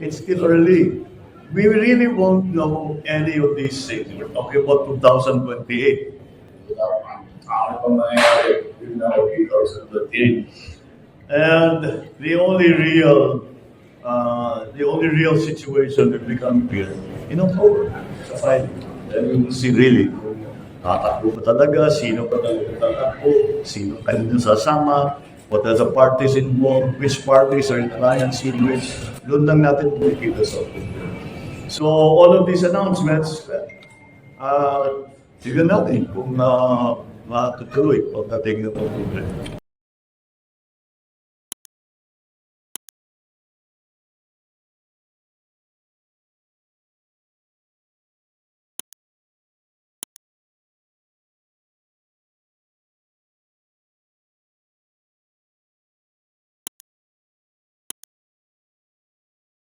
It's still early. We really won't know any of these things. We're talking about 2028. Ano pang nangyayari? Yun na, 2028. And the only real, uh, the only real situation will become clear in October. Sa Friday. Then we will see really tatakbo ba talaga, sino pa talaga tatakbo, sino kanino sasama, what are the parties involved, which parties are in alliance with. Doon lang natin makikita sa. So all of these announcements, uh, tignan natin kung uh, matutuloy pagdating ng October.